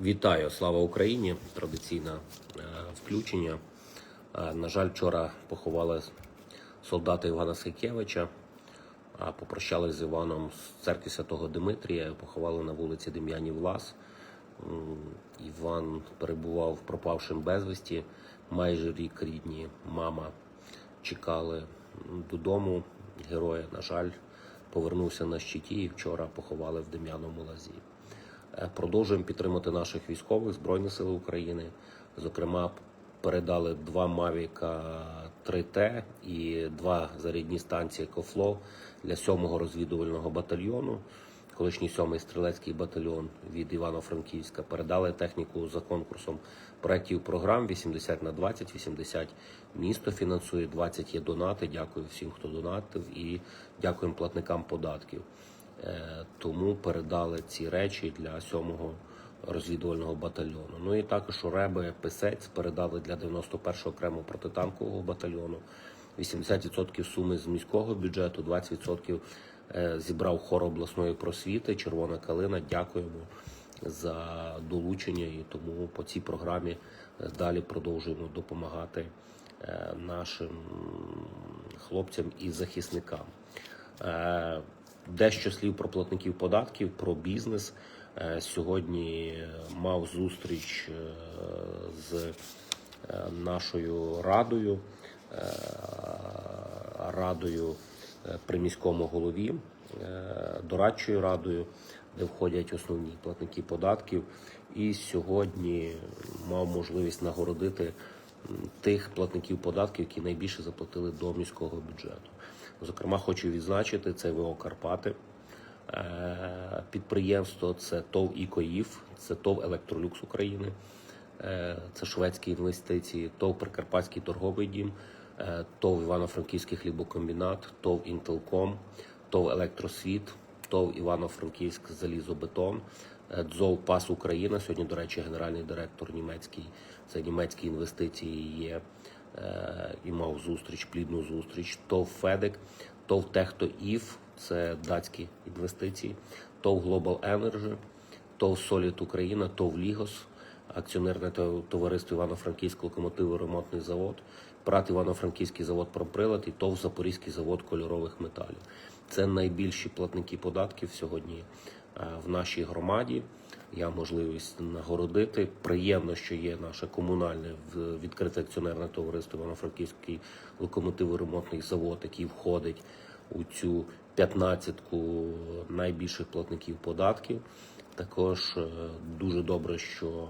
Вітаю, слава Україні! Традиційне е, включення. Е, на жаль, вчора поховали солдата Івана Сайкевича. А попрощались з Іваном з церкви Святого Димитрія, поховали на вулиці Дем'янів Лас. Іван перебував пропавшим безвісті. Майже рік рідні мама чекали додому. Героя, на жаль, повернувся на щиті і вчора поховали в Дем'яному лазі. Е, Продовжуємо підтримати наших військових Збройні Сили України. Зокрема, передали два Мавіка 3Т і два зарядні станції Кофло для 7-го розвідувального батальйону. Колишній 7-й стрілецький батальйон від Івано-Франківська передали техніку за конкурсом проєктів програм 80 на 20, 80 місто фінансує, 20 є донати. Дякую всім, хто донатив, і дякуємо платникам податків. Е, Тому передали ці речі для 7-го розвідувального батальйону. Ну і також Реби Писець передали для 91-го окремого протитанкового батальйону. 80% суми з міського бюджету, 20% е, зібрав хор обласної просвіти. Червона калина. Дякуємо за долучення і тому по цій програмі е, далі продовжуємо допомагати нашим хлопцям і захисникам. Дещо слів про платників податків, про бізнес. Е, Сьогодні мав зустріч е, з е, нашою радою, радою при міському голові, дорадчою радою, де входять основні платники податків. І сьогодні мав можливість нагородити тих платників податків, які найбільше заплатили до міського бюджету. Зокрема, хочу відзначити це ВО Карпати. Е, Підприємство це ТОВ «Ікоїв», це ТОВ Електролюкс України, е, це шведські інвестиції, ТОВ Прикарпатський торговий дім, е, ТОВ Івано-Франківський хлібокомбінат, ТОВ Інтелком, ТОВ Електросвіт, ТОВ Івано-Франківськ залізобетон, ДЗОВ ПАС Україна. Сьогодні, до речі, генеральний директор німецький, це німецькі інвестиції є і мав зустріч, плідну зустріч. ТОВ Федек, ТОВ Техто Ів, це датські інвестиції, ТОВ Global Energy, ТОВ Соліт Україна, ТОВ Лігос, акціонерне товариство Івано-Франківського локомотиво-ремонтний завод, ПРАТ Івано-Франківський завод «Промприлад» і ТОВ Запорізький завод кольорових металів. Це найбільші платники податків сьогодні е, в нашій громаді. Я можливість нагородити. Приємно, що є наше комунальне відкрите акціонерне товариство Івано-Франківський локомотиво-ремонтний завод, який входить у цю п'ятнадцятку найбільших платників податків. Також е, дуже добре, що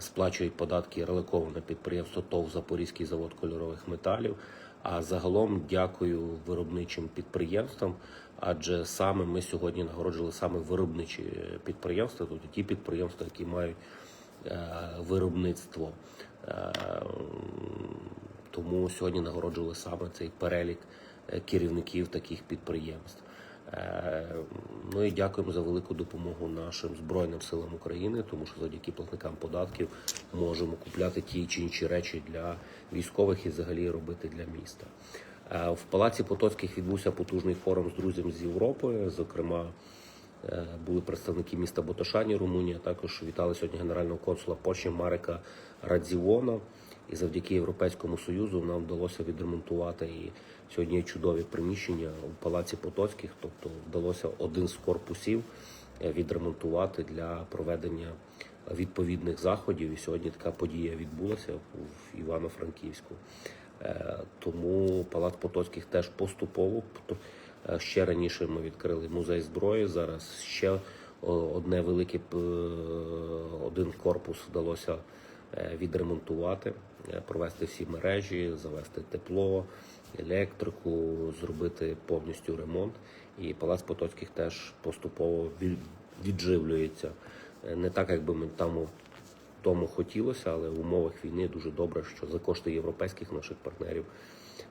сплачують податки реликоване підприємство ТОВ Запорізький завод кольорових металів. А загалом дякую виробничим підприємствам, адже саме ми сьогодні нагороджували саме виробничі е, підприємства, тобто ті підприємства, які мають е, виробництво. Е, Тому сьогодні нагороджували саме цей перелік е, керівників таких підприємств. Е, Ну і дякуємо за велику допомогу нашим Збройним силам України, тому що завдяки платникам податків можемо купляти ті чи інші речі для військових і взагалі робити для міста. Е, В Палаці Потоцьких відбувся потужний форум з друзями з Європи. Зокрема, е, були представники міста Ботошані, Румунія. Також вітали сьогодні генерального консула Польщі Марека Радзівона. І завдяки Європейському Союзу нам вдалося відремонтувати і сьогодні є чудові приміщення у Палаці Потоцьких, тобто вдалося один з корпусів е, відремонтувати для проведення відповідних заходів. І сьогодні така подія відбулася в Івано-Франківську. Е, Тому Палац Потоцьких теж поступово. тобто, е, Ще раніше ми відкрили музей зброї. Зараз ще одне велике один корпус вдалося відремонтувати, е, провести всі мережі, завести тепло, електрику, зробити повністю ремонт. І Палац Потоцьких теж поступово відживлюється. Е, Не так, як би ми там тому хотілося, але в умовах війни дуже добре, що за кошти європейських наших партнерів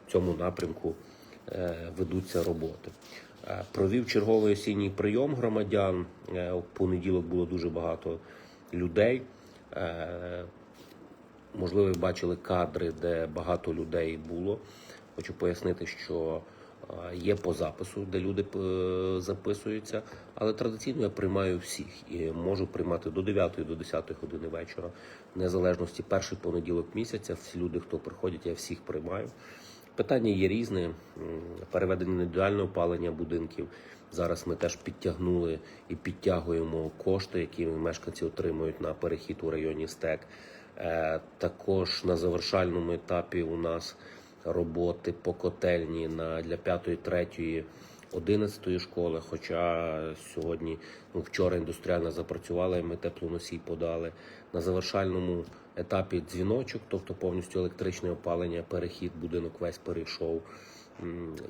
в цьому напрямку е, ведуться роботи. Е, Провів черговий осінній прийом громадян. Е, У понеділок було дуже багато людей. Е, Можливо, ви бачили кадри, де багато людей було. Хочу пояснити, що Є по запису, де люди е, записуються, але традиційно я приймаю всіх і можу приймати до 9 до 10 години вечора, незалежності перший понеділок місяця. Всі люди, хто приходять, я всіх приймаю. Питання є різне. Переведення індивідуальне опалення будинків. Зараз ми теж підтягнули і підтягуємо кошти, які мешканці отримують на перехід у районі СТЕК. Е, Також на завершальному етапі у нас роботи по котельні на для 5, 3, 11 школи. Хоча сьогодні, ну вчора індустріальна запрацювала, і ми теплоносій подали. На завершальному етапі дзвіночок, тобто повністю електричне опалення, перехід, будинок весь перейшов.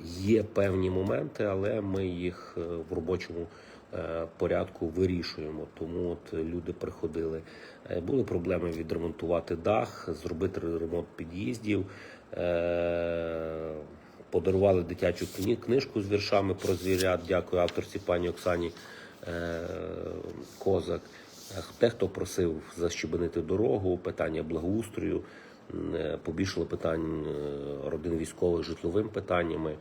Є певні моменти, але ми їх е, в робочому е, порядку вирішуємо. Тому от люди приходили. Е, Були проблеми відремонтувати дах, зробити ремонт під'їздів. Подарували дитячу книжку з віршами про звірят. Дякую авторці пані Оксані Козак. Е, Дехто просив защебенити дорогу, питання благоустрою, побільшало питань е, родин військових житловим питаннями,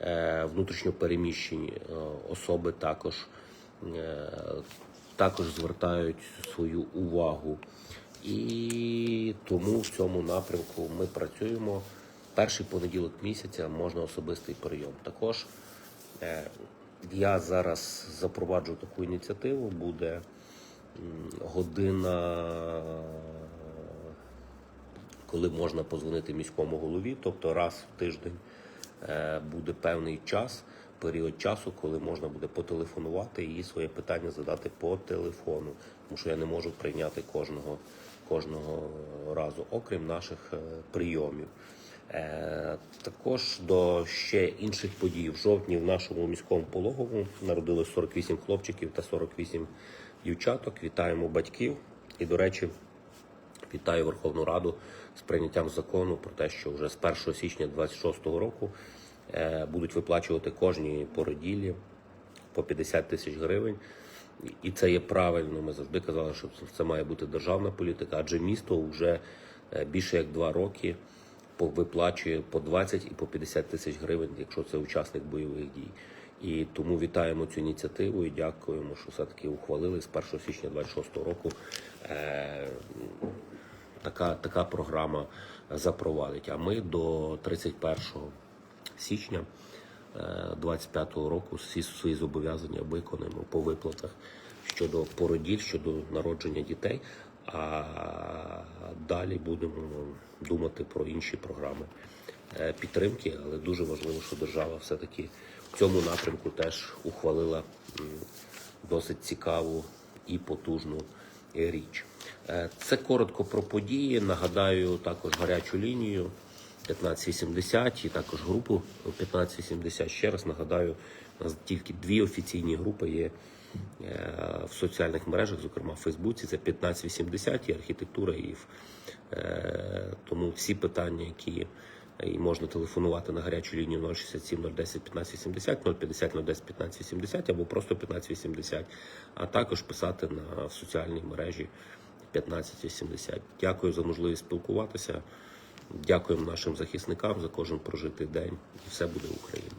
Е, внутрішньо переміщені е, особи також, е, також звертають свою увагу. І тому в цьому напрямку ми працюємо. Перший понеділок місяця можна особистий прийом. Також е, я зараз запроваджу таку ініціативу. Буде година, коли можна позвонити міському голові, тобто раз в тиждень е, буде певний час, період часу, коли можна буде потелефонувати і своє питання задати по телефону, тому що я не можу прийняти кожного, кожного разу, окрім наших е, прийомів. Е, Також до ще інших подій в жовтні в нашому міському пологовому народилось 48 хлопчиків та 48 дівчаток. Вітаємо батьків. І, до речі, вітаю Верховну Раду з прийняттям закону про те, що вже з 1 січня 2026 року е, будуть виплачувати кожній породілі по 50 тисяч гривень. І це є правильно. Ми завжди казали, що це має бути державна політика, адже місто вже е, більше як два роки виплачує по 20 і по 50 тисяч гривень, якщо це учасник бойових дій. І тому вітаємо цю ініціативу і дякуємо, що все-таки ухвалили з 1 січня 26 року. Е, така, така програма запровадить. А ми до 31 січня 25 року всі свої зобов'язання виконаємо по виплатах щодо породіль, щодо народження дітей. А далі будемо думати про інші програми е, підтримки, але дуже важливо, що держава все-таки в цьому напрямку теж ухвалила досить цікаву і потужну річ. Е, Це коротко про події. Нагадаю також гарячу лінію 1580 і також групу 1580. Ще раз нагадаю, у нас тільки дві офіційні групи є е, в соціальних мережах, зокрема в Фейсбуці. Це 1580 і архітектура і е, тому всі питання, які і можна телефонувати на гарячу лінію 067 010 1580, 050 010 1580 або просто 1580, а також писати на соціальній мережі 1580. Дякую за можливість спілкуватися. Дякуємо нашим захисникам за кожен прожитий день. І все буде Україна.